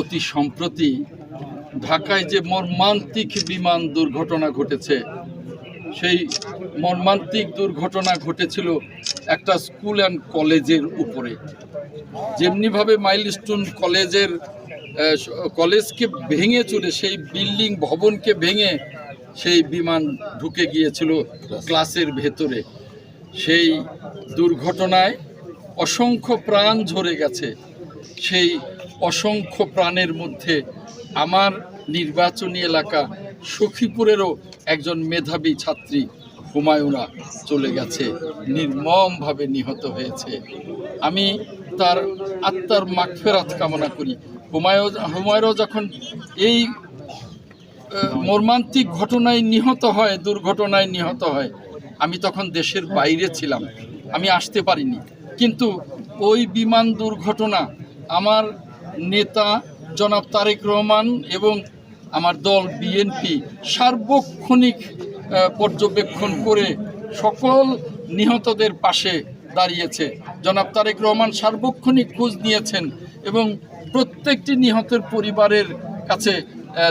অতি সম্প্রতি ঢাকায় যে মর্মান্তিক বিমান দুর্ঘটনা ঘটেছে, সেই মর্মান্তিক দুর্ঘটনা ঘটেছিল একটা স্কুল অ্যান্ড কলেজের উপরে। যেমনিভাবে মাইলস্টোন কলেজের কলেজকে ভেঙে চলে সেই বিল্ডিং ভবনকে ভেঙে সেই বিমান ঢুকে গিয়েছিল ক্লাসের ভেতরে। সেই দুর্ঘটনায় অসংখ্য প্রাণ ঝরে গেছে। সেই অসংখ্য প্রাণের মধ্যে আমার নির্বাচনী এলাকা সখীপুরেরও একজন মেধাবী ছাত্রী হুমায়ুনা চলে গেছে, নির্মমভাবে নিহত হয়েছে। আমি তার আত্মার মাগফেরাত কামনা করি। হুমায়ু হুমায়ুরা যখন এই মর্মান্তিক ঘটনায় নিহত হয়, দুর্ঘটনায় নিহত হয়, আমি তখন দেশের বাইরে ছিলাম। আমি আসতে পারিনি। কিন্তু ওই বিমান দুর্ঘটনা আমার নেতা জনাব তারেক রহমান এবং আমার দল বিএনপি সার্বক্ষণিক পর্যবেক্ষণ করে সকল নিহতদের পাশে দাঁড়িয়েছে। জনাব তারেক রহমান সার্বক্ষণিক খোঁজ নিয়েছেন এবং প্রত্যেকটি নিহতের পরিবারের কাছে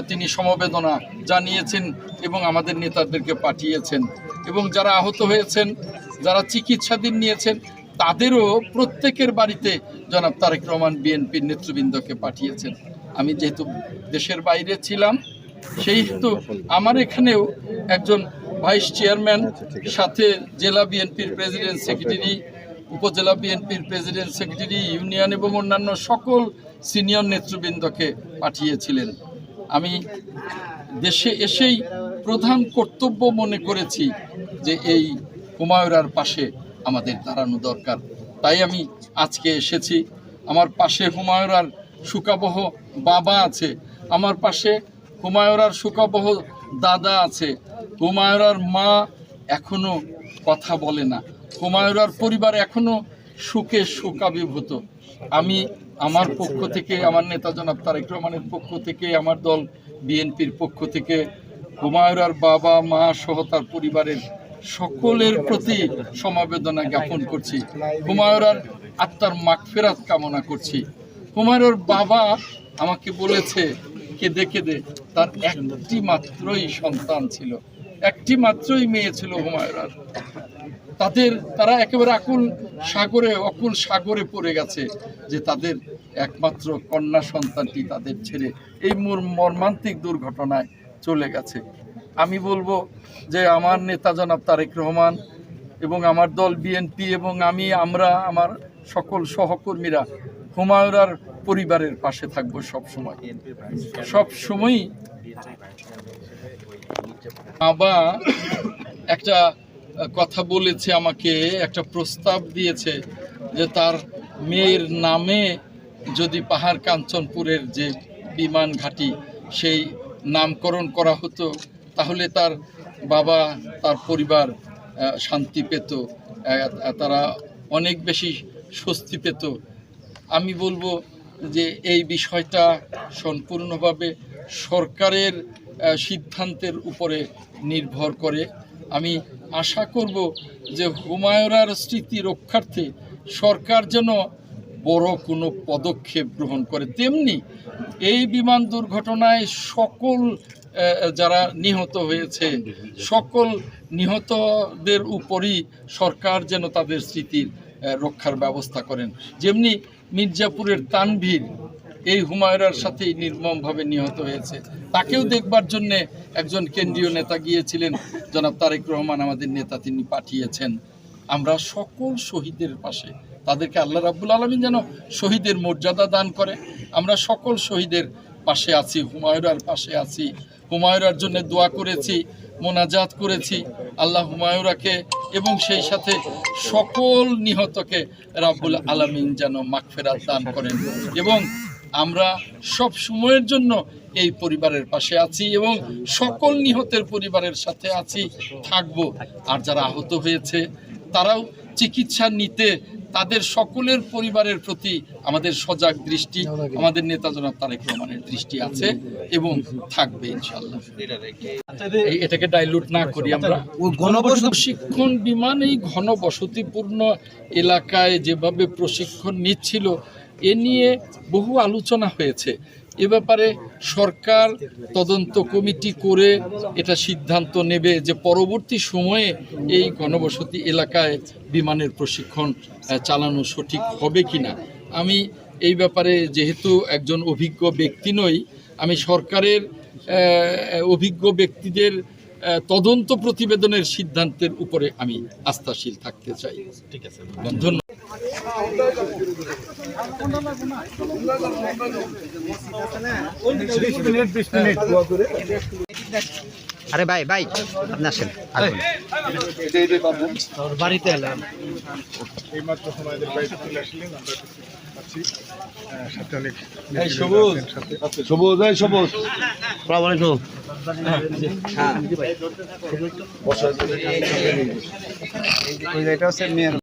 তিনি সমবেদনা জানিয়েছেন এবং আমাদের নেতাদেরকে পাঠিয়েছেন এবং যারা আহত হয়েছেন, যারা চিকিৎসাধীন নিয়েছেন তাদেরও প্রত্যেকের বাড়িতে জনাব তারেক রহমান বিএনপির নেতৃবৃন্দকে পাঠিয়েছেন। আমি যেহেতু দেশের বাইরে ছিলাম, সেই হেতু আমার এখানেও একজন ভাইস চেয়ারম্যান, সাথে জেলা বিএনপির প্রেসিডেন্ট, সেক্রেটারি, উপজেলা বিএনপির প্রেসিডেন্ট, সেক্রেটারি, ইউনিয়ন এবং অন্যান্য সকল সিনিয়র নেতৃবৃন্দকে পাঠিয়েছিলেন। আমি দেশে এসেই প্রধান কর্তব্য মনে করেছি যে এই হুমায়ুরার পাশে আমাদের দাঁড়ানো দরকার। তাই আমি আজকে এসেছি। আমার পাশে হুমায়ুরার সুকাবহ বাবা আছে। আমার পাশে হুমায়ুরার সুকাবহ দাদা আছে। হুমায়ুরার মা এখনও কথা বলে না। হুমায়ুরার পরিবার এখনও সুখে সুখাবিভূত। আমি আমার পক্ষ থেকে, আমার নেতা জনাব তারেক রহমানের পক্ষ থেকে, আমার দল বিএনপির পক্ষ থেকে হুমায়ুরার বাবা, মা সহ তার পরিবারের সকলের প্রতি সমবেদনা জ্ঞাপন করছি। হুমায়ুরার আত্মার মাগফেরাত কামনা করছি। হুমায়ুর বাবা আমাকে বলেছে, কেঁদে কেঁদে, তার একটি মাত্রই সন্তান ছিল। একটি মাত্রই মেয়ে ছিল হুমায়ুরার। তাদের, তারা একেবারে আকুল সাগরে, অকুল সাগরে পড়ে গেছে যে তাদের একমাত্র কন্যা সন্তানটি তাদের ছেড়ে এই মর- মর্মান্তিক দুর্ঘটনায় চলে গেছে। আমি বলব যে আমার নেতা জনাব তারেক রহমান এবং আমার দল বিএনপি এবং আমি, আমরা, আমার সকল সহকর্মীরা হুমায়ুরার পরিবারের পাশে থাকব সব সময় সব সময়ই বাবা একটা কথা বলেছে আমাকে, একটা প্রস্তাব দিয়েছে যে তার মেয়ের নামে যদি পাহাড় কাঞ্চনপুরের যে বিমান ঘাঁটি, সেই নামকরণ করা হতো। তাহলে তার বাবা, তার পরিবার শান্তি পেত। তারা অনেক বেশি স্বস্তি পেত। আমি বলব যে এই বিষয়টা সম্পূর্ণভাবে সরকারের সিদ্ধান্তের উপরে নির্ভর করে। আমি আশা করব যে হুমায়ুরার স্মৃতি রক্ষার্থে সরকার যেন বড় কোনো পদক্ষেপ গ্রহণ করে। তেমনি এই বিমান দুর্ঘটনায় সকল যারা নিহত হয়েছে। সকল নিহতদের উপরই সরকার যেন তাদের স্মৃতির রক্ষার ব্যবস্থা করেন। যেমনি মির্জাপুরের তানভীর এই হুমায়ুরার সাথেই নির্মমভাবে নিহত হয়েছে। তাকেও দেখবার জন্য একজন কেন্দ্রীয় নেতা গিয়েছিলেন। জনাব তারেক রহমান আমাদের নেতা তিনি পাঠিয়েছেন। আমরা সকল শহীদের পাশে তাদেরকে আল্লাহ রাব্বুল আলমিন যেন শহীদের মর্যাদা দান করে। আমরা সকল শহীদের পাশে আছি, হুমায়ুরার পাশে আছি। হুমায়ুরার জন্য দোয়া করেছি, মোনাজাত করেছি, আল্লাহ হুমায়ুরাকে এবং সেই সাথে সকল নিহতকে রাব্বুল আলমিন যেন মাগফেরাত দান করেন। এবং আমরা সব সময়ের জন্য এই পরিবারের পাশে আছি এবং সকল নিহতের পরিবারের সাথে আছি, থাকব। আর যারা আহত হয়েছে, তারাও চিকিৎসা নিতে তাদের সকলের পরিবারের প্রতি আমাদের সজাগ দৃষ্টি আমাদের নেতা জনাব তারেক রহমানের দৃষ্টি আছে এবং থাকবে ইনশাল্লাহ এই এটাকে ডাইলুট না করি আমরা। প্রশিক্ষণ বিমান এই ঘন বসতিপূর্ণ এলাকায় যেভাবে প্রশিক্ষণ নিচ্ছিল এ নিয়ে বহু আলোচনা হয়েছে। এ ব্যাপারে সরকার তদন্ত কমিটি করে এটা সিদ্ধান্ত নেবে যে পরবর্তী সময়ে এই ঘনবসতি এলাকায় বিমানের প্রশিক্ষণ চালানো সঠিক হবে কিনা। আমি এই ব্যাপারে যেহেতু একজন অভিজ্ঞ ব্যক্তি নই আমি সরকারের অভিজ্ঞ ব্যক্তিদের তদন্ত প্রতিবেদনের সিদ্ধান্তের উপরে আমি আস্থাশীল থাকতে চাই। ঠিক আছে ধন্যবাদ। আরে ভাই ভাই আপনি আসেন। বাড়িতে এলাম। এইমাত্র আমাদের বাড়িতে চলে আসলেন আমরা আছি সাথে অনেক সবুজ। এই সবুজ এটা হচ্ছে মেয়ের